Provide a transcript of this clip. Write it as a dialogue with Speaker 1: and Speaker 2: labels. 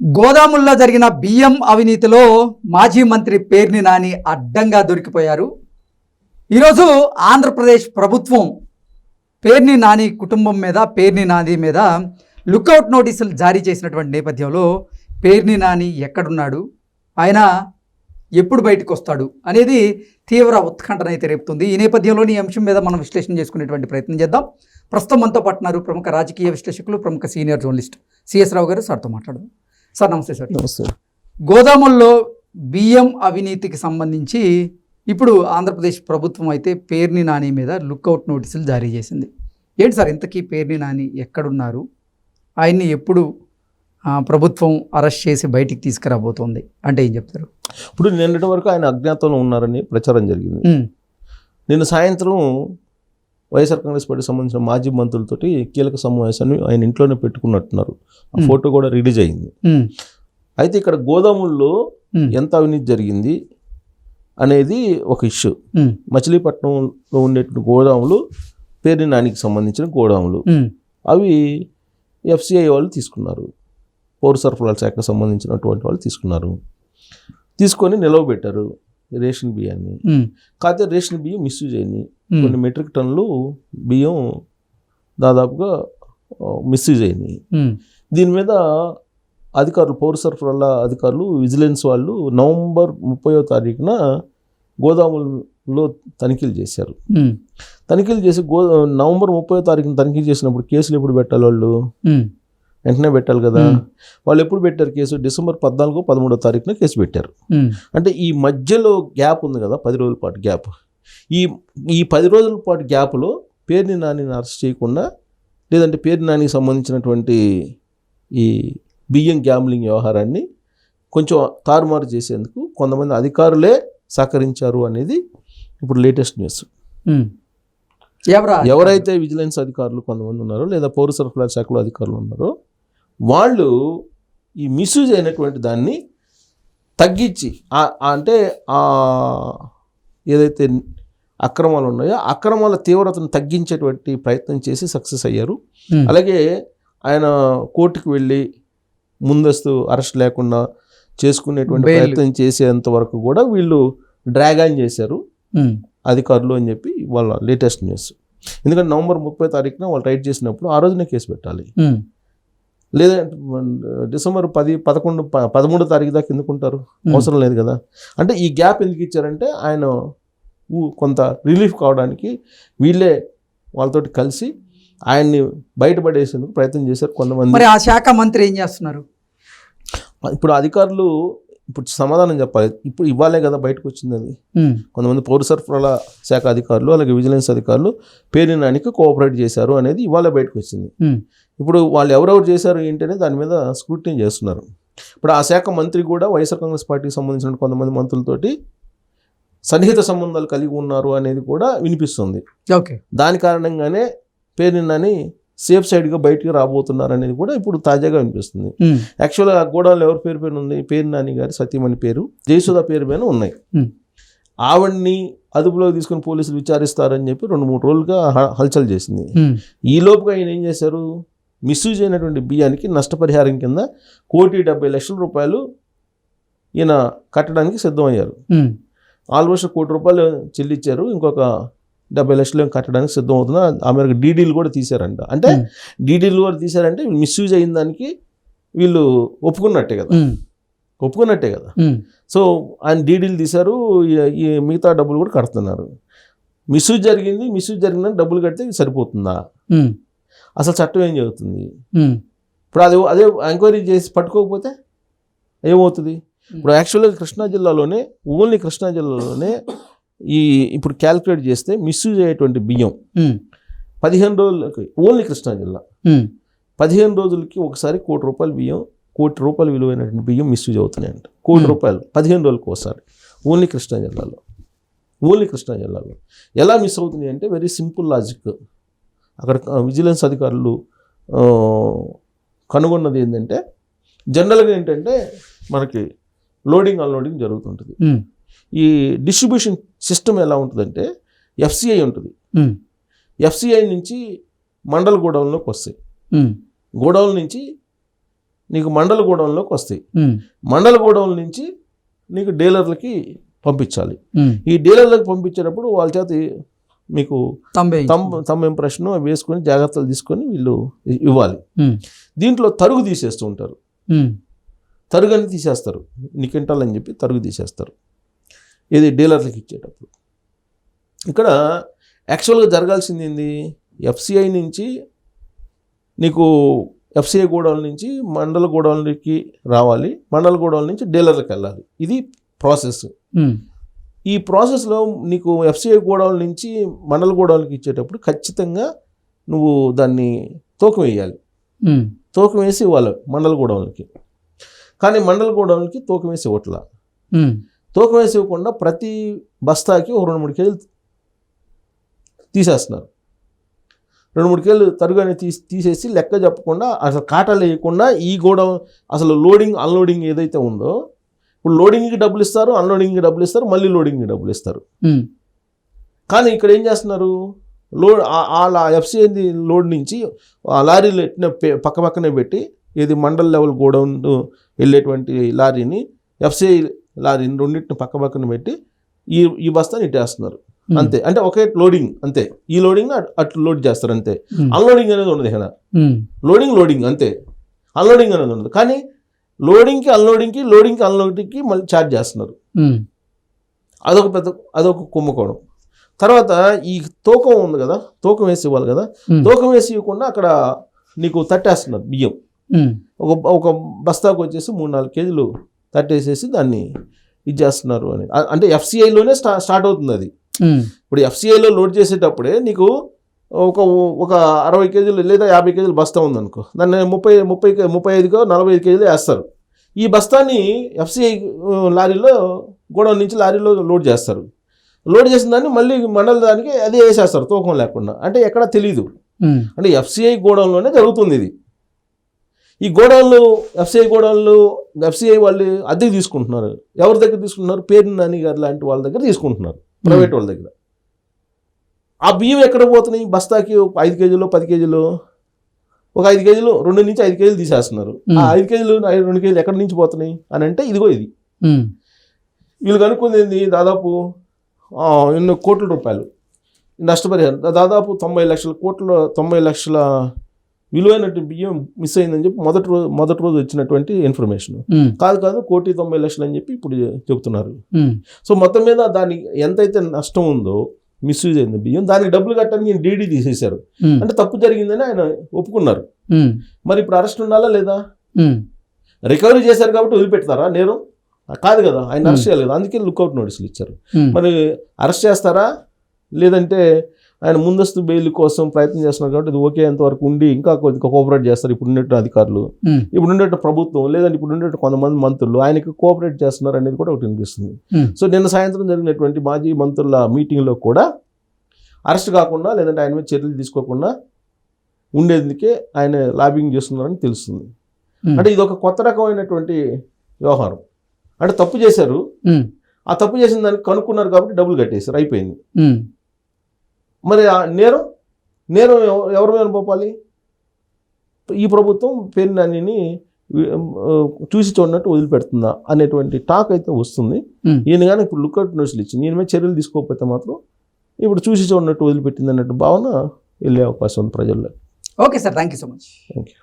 Speaker 1: గోదాముల్లో జరిగిన బియ్యం అవినీతిలో మాజీ మంత్రి పేర్ని నాని అడ్డంగా దొరికిపోయారు. ఈరోజు ఆంధ్రప్రదేశ్ ప్రభుత్వం పేర్ని నాని కుటుంబం మీద పేర్ని నాని మీద లుకౌట్ నోటీసులు జారీ చేసినటువంటి నేపథ్యంలో పేర్ని నాని ఎక్కడున్నాడు ఆయన ఎప్పుడు బయటకు వస్తాడు అనేది తీవ్ర ఉత్కంఠనైతే రేపుతుంది. ఈ నేపథ్యంలోని అంశం మీద మనం విశ్లేషణ చేసుకునేటువంటి ప్రయత్నం చేద్దాం. ప్రస్తుతం మనతో పట్టున్నారు ప్రముఖ రాజకీయ విశ్లేషకులు ప్రముఖ సీనియర్ జర్నలిస్ట్ సిఎస్ రావు గారు సార్తో మాట్లాడదాం. సార్ నమస్తే సార్.
Speaker 2: నమస్తే.
Speaker 1: గోదాముల్లో బియ్యం అవినీతికి సంబంధించి ఇప్పుడు ఆంధ్రప్రదేశ్ ప్రభుత్వం అయితే పేర్ని నాని మీద లుక్అవుట్ నోటీసులు జారీ చేసింది. ఏంటి సార్ ఇంతకీ పేర్ని నాని ఎక్కడున్నారు? ఆయన్ని ఎప్పుడు ప్రభుత్వం అరెస్ట్ చేసి బయటికి తీసుకురాబోతోంది? అంటే ఏం చెప్తారు?
Speaker 2: ఇప్పుడు నిన్నటి వరకు ఆయన అజ్ఞాతంలో ఉన్నారని ప్రచారం జరిగింది. నిన్న సాయంత్రం వైఎస్ఆర్ కాంగ్రెస్ పార్టీ సంబంధించిన మాజీ మంత్రులతోటి కీలక సమావేశాన్ని ఆయన ఇంట్లోనే పెట్టుకున్నట్టున్నారు. ఆ. ఫోటో కూడా రిలీజ్ అయింది. అయితే ఇక్కడ గోదాముల్లో ఎంత అవినీతి జరిగింది అనేది ఒక ఇష్యూ. మచిలీపట్నంలో ఉండేటువంటి గోదాములు పేరు నానికి సంబంధించిన గోదాములు. అవి ఎఫ్సిఐ వాళ్ళు తీసుకున్నారు. పౌర సరఫరాల శాఖకు సంబంధించినటువంటి వాళ్ళు తీసుకున్నారు. తీసుకొని నిలవబెట్టారు రేషన్ బియ్యాన్ని. కాకపోతే రేషన్ బియ్యం మిస్యూజ్
Speaker 1: ఉమ్,
Speaker 2: కొన్ని మెట్రిక్ టన్నులు బియ్యం దాదాపుగా మిస్యూజ్ అయినాయి. దీని మీద అధికారులు పౌర సరఫరాల అధికారులు విజిలెన్స్ వాళ్ళు నవంబర్ ముప్పయో తారీఖున గోదాములలో తనిఖీలు చేశారు. తనిఖీలు చేసి గో నవంబర్ ముప్పై తారీఖున తనిఖీ చేసినప్పుడు కేసులు ఎప్పుడు పెట్టాలి వాళ్ళు? వెంటనే పెట్టాలి కదా. వాళ్ళు ఎప్పుడు పెట్టారు కేసు? డిసెంబర్ పద్నాలుగు పదమూడో తారీఖున కేసు పెట్టారు. అంటే ఈ మధ్యలో గ్యాప్ ఉంది కదా పది రోజుల పాటు గ్యాప్. ఈ ఈ పది రోజుల పాటు గ్యాప్లో పేరుని నానిని అరెస్ట్ చేయకుండా లేదంటే పేరు నానికి సంబంధించినటువంటి ఈ బియ్యం గ్యాంబ్లింగ్ వ్యవహారాన్ని కొంచెం తారుమారు చేసేందుకు కొంతమంది అధికారులే సహకరించారు అనేది ఇప్పుడు లేటెస్ట్ న్యూస్. ఎవరైతే విజిలెన్స్ అధికారులు కొంతమంది ఉన్నారో లేదా పౌర సరఫరా శాఖలో అధికారులు ఉన్నారో వాళ్ళు ఈ మిస్యూజ్ అయినటువంటి దాన్ని తగ్గించి అంటే ఏదైతే అక్రమాలు ఉన్నాయో అక్రమాల తీవ్రతను తగ్గించేటువంటి ప్రయత్నం చేసి సక్సెస్ అయ్యారు. అలాగే ఆయన కోర్టుకు వెళ్ళి ముందస్తు అరెస్ట్ లేకుండా చేసుకునేటువంటి. ప్రయత్నం చేసేంత వరకు కూడా వీళ్ళు డ్రాగ్ ఆన్ చేశారు. అధికారులు అని చెప్పి వాళ్ళ లేటెస్ట్ న్యూస్. ఎందుకంటే నవంబర్ ముప్పై తారీఖున వాళ్ళు రైడ్ చేసినప్పుడు ఆ రోజునే కేసు పెట్టాలి.
Speaker 1: ఉమ్,
Speaker 2: లేదా డిసెంబర్ పది పదకొండు పదమూడో తారీఖు దాకా ఎందుకుంటారు. అవసరం లేదు కదా. అంటే ఈ గ్యాప్ ఎందుకు ఇచ్చారంటే ఆయన కొంత రిలీఫ్ కావడానికి వీళ్ళే వాళ్ళతోటి కలిసి ఆయన్ని బయటపడేసేందుకు ప్రయత్నం చేశారు కొంతమంది.
Speaker 1: మరి ఆ శాఖ మంత్రి ఏం చేస్తున్నారు?
Speaker 2: ఇప్పుడు అధికారులు ఇప్పుడు సమాధానం చెప్పాలి. ఇప్పుడు ఇవ్వాలే కదా బయటకు వచ్చింది అది కొంతమంది పౌర సరఫరాల శాఖ అధికారులు అలాగే విజిలెన్స్ అధికారులు పేరు నానికి కోఆపరేట్ చేశారు అనేది ఇవాళ బయటకు వచ్చింది. ఇప్పుడు వాళ్ళు ఎవరెవరు చేశారు ఏంటనే దాని మీద స్క్రూటినీ చేస్తున్నారు. ఇప్పుడు ఆ శాఖ మంత్రి కూడా వైఎస్ఆర్ కాంగ్రెస్ పార్టీకి సంబంధించిన కొంతమంది మంత్రులతోటి సన్నిహిత సంబంధాలు కలిగి ఉన్నారు అనేది కూడా వినిపిస్తుంది.
Speaker 1: ఓకే.
Speaker 2: దాని కారణంగానే పేరు నాని సేఫ్ సైడ్గా బయటికి రాబోతున్నారు అనేది కూడా ఇప్పుడు తాజాగా వినిపిస్తుంది. యాక్చువల్గా ఆ గోడౌన్లో ఎవరి పేరు పైన ఉంది? పేరు నాని గారి సతీమణి పేరు. జయసుధ పేరు పైన ఉన్నాయి. ఆవిడ్ని అదుపులోకి తీసుకుని పోలీసులు విచారిస్తారని చెప్పి రెండు మూడు రోజులుగా హల్చల్ చేసింది. ఈ లోపుగా ఆయన ఏం చేశారు? మిస్యూజ్ అయినటువంటి బియ్యానికి నష్టపరిహారం కింద కోటి డెబ్బై లక్షల రూపాయలు ఈయన కట్టడానికి సిద్ధమయ్యారు. ఆల్మోస్ట్ కోటి రూపాయలు చెల్లించారు ఇంకొక డెబ్బై లక్షలు కట్టడానికి సిద్ధమవుతున్నా ఆ మేరకు డీడీలు కూడా తీశారంట. అంటే డీడీలు కూడా తీశారంటే మిస్యూజ్ అయిన దానికి వీళ్ళు ఒప్పుకున్నట్టే కదా. ఒప్పుకున్నట్టే కదా. సో ఆయన డీడీలు తీశారు. ఈ- మిగతా డబ్బులు కూడా కడుతున్నారు. మిస్యూజ్ జరిగింది మిస్యూజ్ జరిగిందని డబ్బులు కడితే సరిపోతుందా? అసలు చట్టం ఏం చెబుతుంది? ఇప్పుడు అది అదే ఎంక్వైరీ చేసి పట్టుకోకపోతే ఏమవుతుంది? ఇప్పుడు యాక్చువల్గా కృష్ణా జిల్లాలోనే ఓన్లీ కృష్ణా జిల్లాలోనే ఈ ఇప్పుడు క్యాలిక్యులేట్ చేస్తే మిస్యూజ్ అయ్యేటువంటి బియ్యం
Speaker 1: ఉమ్,
Speaker 2: పదిహేను రోజులకి ఓన్లీ కృష్ణా జిల్లా.
Speaker 1: ఉమ్,
Speaker 2: పదిహేను రోజులకి ఒకసారి కోటి రూపాయల బియ్యం కోటి రూపాయల విలువైనటువంటి బియ్యం మిస్యూజ్ అవుతున్నాయంట. కోటి
Speaker 1: Hmm.
Speaker 2: రూపాయలు పదిహేను రోజులకు ఒకసారి ఓన్లీ కృష్ణా జిల్లాలో. ఓన్లీ కృష్ణా జిల్లాలో. ఎలా మిస్ అవుతున్నాయి అంటే వెరీ సింపుల్ లాజిక్ అక్కడ విజిలెన్స్ అధికారులు కనుగొన్నది ఏంటంటే జనరల్గా ఏంటంటే మనకి లోడింగ్ అన్లోడింగ్ జరుగుతుంటుంది. ఈ డిస్ట్రిబ్యూషన్ సిస్టమ్ ఎలా ఉంటుందంటే ఎఫ్సిఐ ఉంటుంది. ఎఫ్సిఐ నుంచి మండల గోడౌన్లోకి వస్తాయి. గోడౌన్ నుంచి నీకు మండల గోడౌన్లోకి వస్తాయి. మండల గోడౌన్ నుంచి నీకు డీలర్లకి పంపించాలి. ఈ డీలర్లకు పంపించేటప్పుడు వాళ్ళ చేత మీకు తమ్ తమ్ ఇంప్రెషన్ వేసుకొని జాగ్రత్తలు తీసుకొని వీళ్ళు ఇవ్వాలి. దీంట్లో తరుగు తీసేస్తూ ఉంటారు.
Speaker 1: ఉమ్,
Speaker 2: తరుగు అని తీసేస్తారు. నికింటాల్ అని చెప్పి తరుగు తీసేస్తారు. ఇది డీలర్లకు ఇచ్చేటప్పుడు. ఇక్కడ యాక్చువల్గా జరగాల్సింది ఏంది? ఎఫ్సిఐ నుంచి నీకు ఎఫ్సిఐ గోడౌన్ నుంచి మండల గోడౌన్లకి రావాలి. మండల గోడౌన్ నుంచి డీలర్లకు వెళ్ళాలి. ఇది ప్రాసెస్. ఈ ప్రాసెస్లో నీకు ఎఫ్సిఐ గోడౌన్ నుంచి మండల గోడౌన్కి ఇచ్చేటప్పుడు ఖచ్చితంగా నువ్వు దాన్ని తూకం వేయాలి. తూకం వేసి ఇవ్వాలి మండల గోడౌన్లకి కానీ మండల గోడౌన్లకి తూకం వేసి ఇవ్వట్లా. తూకం వేసి ఇవ్వకుండా ప్రతి బస్తాకి ఒక రెండు మూడు కేజీలు తీసేస్తున్నారు. రెండు మూడు కేజీలు తరుగానే తీసి తీసేసి లెక్క చెప్పకుండా అసలు కాటాలు వేయకుండా ఈ గోడౌన్ అసలు లోడింగ్ అన్లోడింగ్ ఏదైతే ఉందో ఇప్పుడు లోడింగ్కి డబ్బులు ఇస్తారు అన్లోడింగ్కి డబ్బులు ఇస్తారు మళ్ళీ లోడింగ్కి డబ్బులు ఇస్తారు. కానీ ఇక్కడ ఏం చేస్తున్నారు? లోడ్ ఆ ఎఫ్సిఐ లోడ్ నుంచి ఆ లారీలు ఎట్టిన పక్క పక్కనే పెట్టి ఇది మండల్ లెవెల్ గోడౌన్ వెళ్ళేటువంటి లారీని ఎఫ్సిఐ లారీని రెండింటిని పక్క పక్కన పెట్టి ఈ ఈ బస్తాని ఇట్టేస్తున్నారు. అంతే. అంటే ఒకే లోడింగ్ అంతే. ఈ లోడింగ్ అటు లోడ్ చేస్తారు అంతే. అన్లోడింగ్ అనేది ఉండదు ఇక్కడ. లోడింగ్ లోడింగ్ అంతే. అన్లోడింగ్ అనేది ఉండదు. కానీ లోడింగ్కి అన్లోడింగ్కి లోడింగ్కి అన్లోడింగ్కి మళ్ళీ ఛార్జ్ చేస్తున్నారు. అదొక పెద్ద అదొక కుంభకోణం. తర్వాత ఈ తూకం ఉంది కదా తూకం వేసి ఇవ్వాలి కదా. తూకం వేసి ఇవ్వకుండా అక్కడ నీకు తట్టేస్తున్నారు బియ్యం. ఒక ఒక బస్తాకు వచ్చేసి మూడు నాలుగు కేజీలు తట్టేసేసి దాన్ని ఇది చేస్తున్నారు అని అంటే ఎఫ్సిఐలోనే స్టా స్టార్ట్ అవుతుంది అది.
Speaker 1: ఉమ్,
Speaker 2: ఇప్పుడు ఎఫ్సిఐలో లోడ్ చేసేటప్పుడే నీకు ఒక ఒక అరవై కేజీలు లేదా యాభై కేజీలు బస్తా ఉందనుకో దాన్ని ముప్పై ముప్పై ముప్పై ఐదుకో నలభై ఐదు కేజీలు వేస్తారు. ఈ బస్తాని ఎఫ్సిఐ లారీలో గోడౌన్ నుంచి లారీలో లోడ్ చేస్తారు. లోడ్ చేసిన దాన్ని మళ్ళీ మండల దానికి అదే వేసేస్తారు తూకం లేకుండా. అంటే ఎక్కడ తెలియదు
Speaker 1: ఉమ్,
Speaker 2: అంటే ఎఫ్సిఐ గోడౌన్లోనే జరుగుతుంది ఇది. ఈ గోడౌన్లు ఎఫ్సిఐ గోడౌన్లు ఎఫ్సిఐ వాళ్ళు అద్దెకి తీసుకుంటున్నారు. ఎవరి దగ్గర తీసుకుంటున్నారు? పేరు నాని గారు లాంటి వాళ్ళ దగ్గర తీసుకుంటున్నారు. ప్రైవేట్ వాళ్ళ దగ్గర. ఆ బియ్యం ఎక్కడ పోతున్నాయి? బస్తాకి ఒక ఐదు కేజీలు పది కేజీలు ఒక ఐదు కేజీలు రెండు నుంచి ఐదు కేజీలు తీసేస్తున్నారు. ఆ ఐదు కేజీలు ఐదు రెండు కేజీలు ఎక్కడి నుంచి పోతున్నాయి? అని అంటే ఇదిగో ఇది. వీళ్ళు కనుక్కుంది ఏంది? దాదాపు ఎన్నో కోట్ల రూపాయలు. నష్టపరిహారం. దాదాపు తొంభై లక్షల కోట్ల తొంభై లక్షల విలువైనటువంటి బియ్యం మిస్ అయిందని చెప్పి మొదటి రోజు మొదటి రోజు వచ్చినటువంటి ఇన్ఫర్మేషన్ కాదు కాదు కోటి తొంభై లక్షలు అని చెప్పి ఇప్పుడు చెబుతున్నారు.
Speaker 1: ఉమ్,
Speaker 2: సో మొత్తం మీద దానికి ఎంతైతే నష్టం ఉందో మిస్యూజ్ అయింది బియ్యం దానికి డబ్బులు కట్టడానికి డీడీ తీసేశారు. అంటే తప్పు జరిగిందని ఆయన ఒప్పుకున్నారు. మరి ఇప్పుడు అరెస్ట్ ఉండాలా లేదా? రికవరీ చేశారు కాబట్టి వదిలిపెడతారా? నేరం? కాదు కదా ఆయన. అరెస్ట్ చేయాలి కదా అందుకే లుకౌట్ నోటీసులు ఇచ్చారు. మరి అరెస్ట్ చేస్తారా? లేదంటే ఆయన ముందస్తు బెయిల్ కోసం ప్రయత్నం చేస్తున్నారు కాబట్టి ఇది ఓకే అంతవరకు ఉండి ఇంకా కొద్దిగా కోఆపరేట్ చేస్తారు ఇప్పుడు ఉన్నట్టు అధికారులు. ఇప్పుడు ఉండేట ప్రభుత్వం లేదంటే ఇప్పుడు ఉండేట కొంతమంది మంత్రులు ఆయనకి కోఆపరేట్ చేస్తున్నారు అనేది కూడా ఒకటి అనిపిస్తుంది
Speaker 1: Hmm.
Speaker 2: సో నిన్న సాయంత్రం జరిగినటువంటి మాజీ మంత్రుల మీటింగ్లో కూడా అరెస్ట్ కాకుండా లేదంటే ఆయన మీద చర్యలు తీసుకోకుండా ఉండేందుకే ఆయన లాబింగ్ చేస్తున్నారని తెలుస్తుంది. అంటే ఇది ఒక కొత్త రకమైనటువంటి వ్యవహారం. అంటే తప్పు చేశారు. ఆ తప్పు చేసిన దానికి కనుక్కున్నారు కాబట్టి డబ్బులు కట్టేశారు. అయిపోయింది. మరి నేరం నేరం ఎవ- ఎవరి మీద పోపాలి ఈ ప్రభుత్వం పేరు నానిని చూసి చూడనట్టు వదిలిపెడుతుందా అనేటువంటి టాక్ అయితే వస్తుంది. ఈయన కానీ ఇప్పుడు లుక్అవుట్ నోట్స్లు ఇచ్చింది. ఈయన మీద చర్యలు తీసుకోకపోతే మాత్రం ఇప్పుడు చూసి చూడనట్టు వదిలిపెట్టింది అన్నట్టు భావన వెళ్ళే అవకాశం ఉంది ప్రజల్లో.
Speaker 1: Okay sir. Thank you so much.
Speaker 2: Thank you.